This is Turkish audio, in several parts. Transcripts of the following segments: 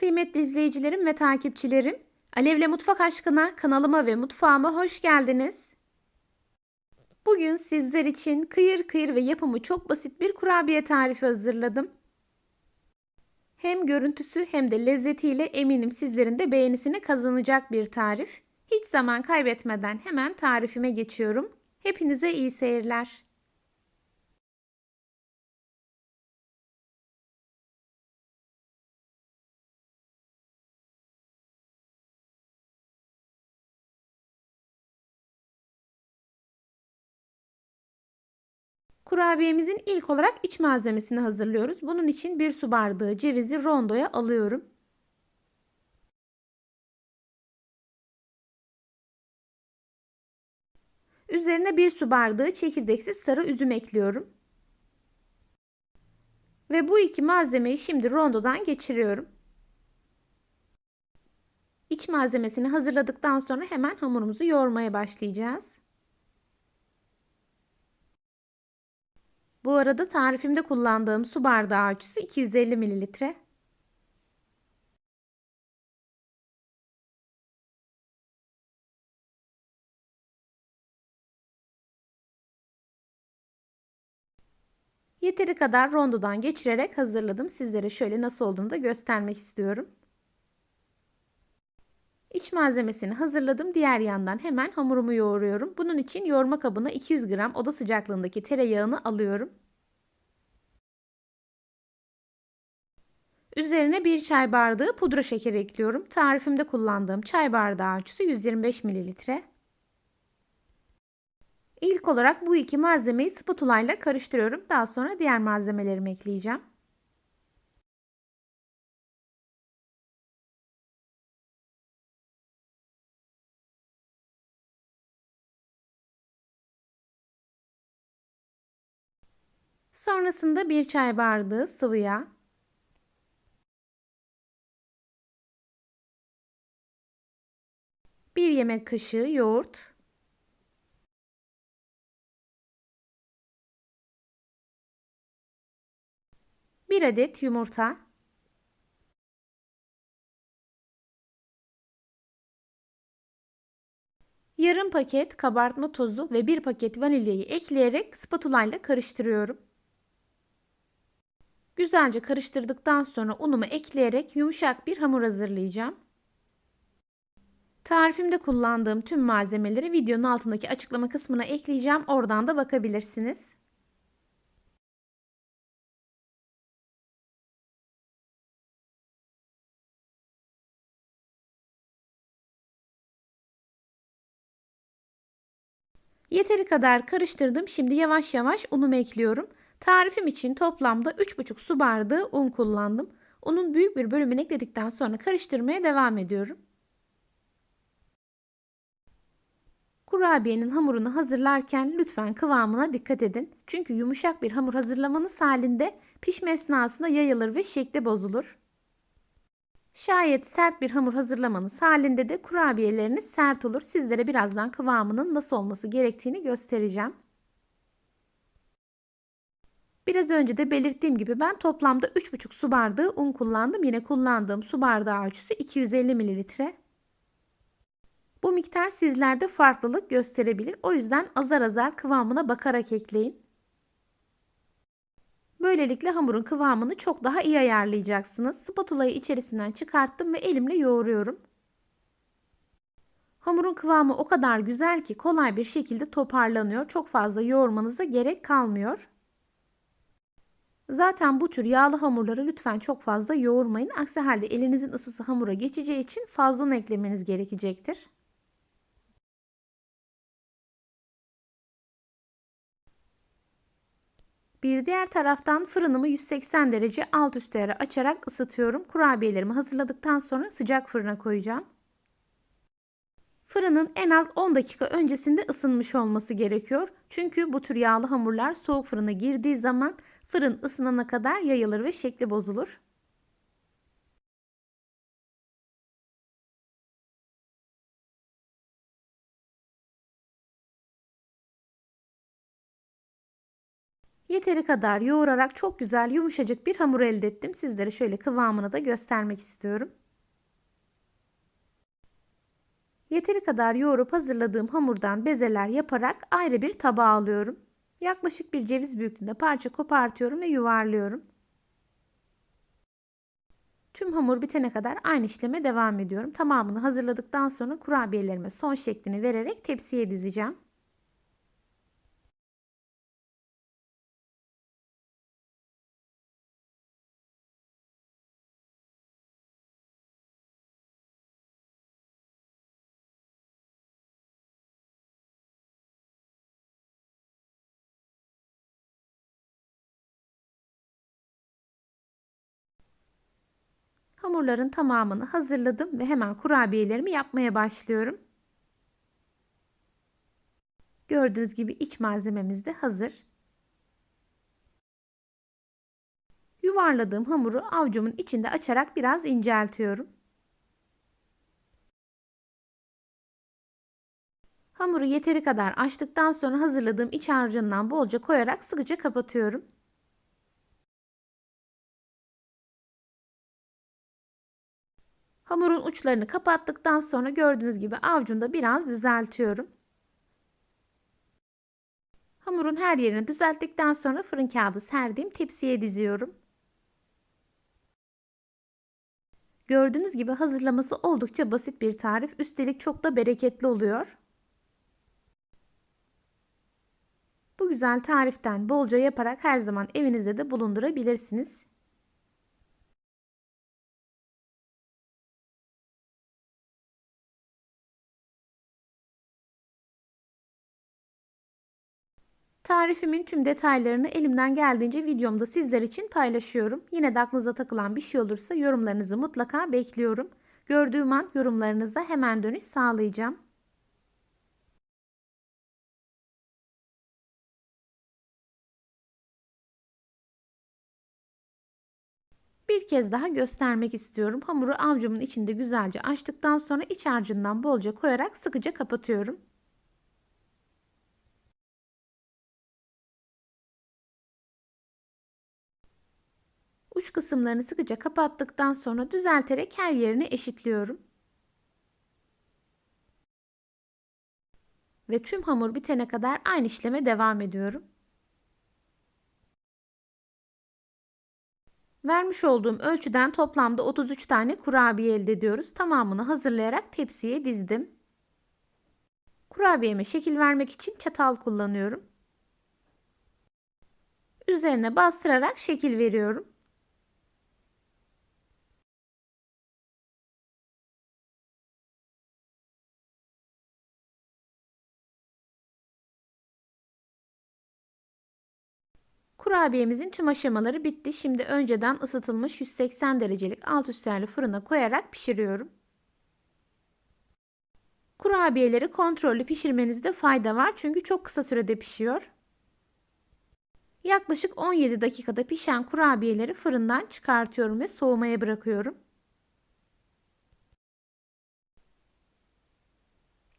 Kıymetli izleyicilerim ve takipçilerim, Alevle Mutfak Aşkına kanalıma ve mutfağıma hoş geldiniz. Bugün sizler için kıyır kıyır ve yapımı çok basit bir kurabiye tarifi hazırladım. Hem görüntüsü hem de lezzetiyle eminim sizlerin de beğenisini kazanacak bir tarif. Hiç zaman kaybetmeden hemen tarifime geçiyorum. Hepinize iyi seyirler. Kurabiyemizin ilk olarak iç malzemesini hazırlıyoruz. Bunun için bir su bardağı cevizi rondoya alıyorum. Üzerine bir su bardağı çekirdeksiz sarı üzüm ekliyorum. Ve bu iki malzemeyi şimdi rondodan geçiriyorum. İç malzemesini hazırladıktan sonra hemen hamurumuzu yoğurmaya başlayacağız. Bu arada tarifimde kullandığım su bardağı ölçüsü 250 mililitre. Yeteri kadar rondodan geçirerek hazırladım. Sizlere şöyle nasıl olduğunu da göstermek istiyorum. İç malzemesini hazırladım. Diğer yandan hemen hamurumu yoğuruyorum. Bunun için yoğurma kabına 200 gram oda sıcaklığındaki tereyağını alıyorum. Üzerine bir çay bardağı pudra şekeri ekliyorum. Tarifimde kullandığım çay bardağı ölçüsü 125 mililitre. İlk olarak bu iki malzemeyi spatula ile karıştırıyorum. Daha sonra diğer malzemelerimi ekleyeceğim. Sonrasında bir çay bardağı sıvı yağ, bir yemek kaşığı yoğurt, bir adet yumurta, yarım paket kabartma tozu ve bir paket vanilyayı ekleyerek spatula ile karıştırıyorum. Güzelce karıştırdıktan sonra unumu ekleyerek yumuşak bir hamur hazırlayacağım. Tarifimde kullandığım tüm malzemeleri videonun altındaki açıklama kısmına ekleyeceğim. Oradan da bakabilirsiniz. Yeteri kadar karıştırdım. Şimdi yavaş yavaş unumu ekliyorum. Tarifim için toplamda 3,5 su bardağı un kullandım. Unun büyük bir bölümünü ekledikten sonra karıştırmaya devam ediyorum. Kurabiyenin hamurunu hazırlarken lütfen kıvamına dikkat edin. Çünkü yumuşak bir hamur hazırlamanız halinde pişme esnasında yayılır ve şekli bozulur. Şayet sert bir hamur hazırlamanız halinde de kurabiyeleriniz sert olur. Sizlere birazdan kıvamının nasıl olması gerektiğini göstereceğim. Biraz önce de belirttiğim gibi ben toplamda 3,5 su bardağı un kullandım. Yine kullandığım su bardağı ölçüsü 250 mililitre. Bu miktar sizlerde farklılık gösterebilir. O yüzden azar azar kıvamına bakarak ekleyin. Böylelikle hamurun kıvamını çok daha iyi ayarlayacaksınız. Spatulayı içerisinden çıkarttım ve elimle yoğuruyorum. Hamurun kıvamı o kadar güzel ki kolay bir şekilde toparlanıyor. Çok fazla yoğurmanıza gerek kalmıyor. Zaten bu tür yağlı hamurları lütfen çok fazla yoğurmayın. Aksi halde elinizin ısısı hamura geçeceği için fazla un eklemeniz gerekecektir. Bir diğer taraftan fırınımı 180 derece alt üst ayarı açarak ısıtıyorum. Kurabiyelerimi hazırladıktan sonra sıcak fırına koyacağım. Fırının en az 10 dakika öncesinde ısınmış olması gerekiyor. Çünkü bu tür yağlı hamurlar soğuk fırına girdiği zaman fırın ısınana kadar yayılır ve şekli bozulur. Yeteri kadar yoğurarak çok güzel yumuşacık bir hamur elde ettim. Sizlere şöyle kıvamını da göstermek istiyorum. Yeteri kadar yoğurup hazırladığım hamurdan bezeler yaparak ayrı bir tabağa alıyorum. Yaklaşık bir ceviz büyüklüğünde parça kopartıyorum ve yuvarlıyorum. Tüm hamur bitene kadar aynı işleme devam ediyorum. Tamamını hazırladıktan sonra kurabiyelerime son şeklini vererek tepsiye dizeceğim. Hamurların tamamını hazırladım ve hemen kurabiyelerimi yapmaya başlıyorum. Gördüğünüz gibi iç malzememiz de hazır. Yuvarladığım hamuru avucumun içinde açarak biraz inceltiyorum. Hamuru yeteri kadar açtıktan sonra hazırladığım iç harcından bolca koyarak sıkıca kapatıyorum. Hamurun uçlarını kapattıktan sonra gördüğünüz gibi avucumda biraz düzeltiyorum. Hamurun her yerini düzelttikten sonra fırın kağıdı serdiğim tepsiye diziyorum. Gördüğünüz gibi hazırlaması oldukça basit bir tarif. Üstelik çok da bereketli oluyor. Bu güzel tariften bolca yaparak her zaman evinizde de bulundurabilirsiniz. Tarifimin tüm detaylarını elimden geldiğince videomda sizler için paylaşıyorum. Yine de aklınıza takılan bir şey olursa yorumlarınızı mutlaka bekliyorum. Gördüğüm an yorumlarınıza hemen dönüş sağlayacağım. Bir kez daha göstermek istiyorum. Hamuru avcumun içinde güzelce açtıktan sonra iç harcından bolca koyarak sıkıca kapatıyorum. Uç kısımlarını sıkıca kapattıktan sonra düzelterek her yerini eşitliyorum. Ve tüm hamur bitene kadar aynı işleme devam ediyorum. Vermiş olduğum ölçüden toplamda 33 tane kurabiye elde ediyoruz. Tamamını hazırlayarak tepsiye dizdim. Kurabiyeme şekil vermek için çatal kullanıyorum. Üzerine bastırarak şekil veriyorum. Kurabiyemizin tüm aşamaları bitti. Şimdi önceden ısıtılmış 180 derecelik alt üstlerli fırına koyarak pişiriyorum. Kurabiyeleri kontrollü pişirmenizde fayda var çünkü çok kısa sürede pişiyor. Yaklaşık 17 dakikada pişen kurabiyeleri fırından çıkartıyorum ve soğumaya bırakıyorum.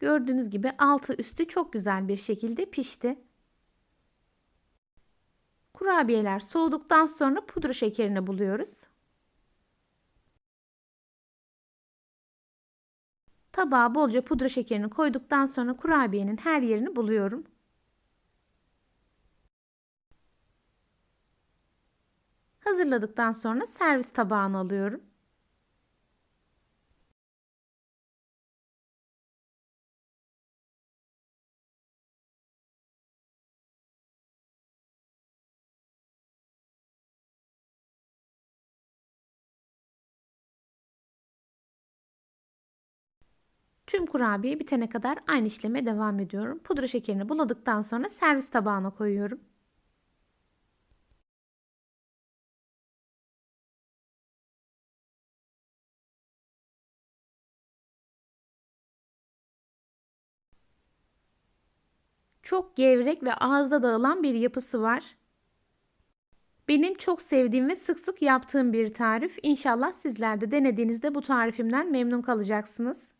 Gördüğünüz gibi altı üstü çok güzel bir şekilde pişti. Kurabiyeler soğuduktan sonra pudra şekerini buluyoruz. Tabağa bolca pudra şekerini koyduktan sonra kurabiyenin her yerini buluyorum. Hazırladıktan sonra servis tabağına alıyorum. Tüm kurabiye bitene kadar aynı işleme devam ediyorum. Pudra şekerini buladıktan sonra servis tabağına koyuyorum. Çok gevrek ve ağızda dağılan bir yapısı var. Benim çok sevdiğim ve sık sık yaptığım bir tarif. İnşallah sizler de denediğinizde bu tarifimden memnun kalacaksınız.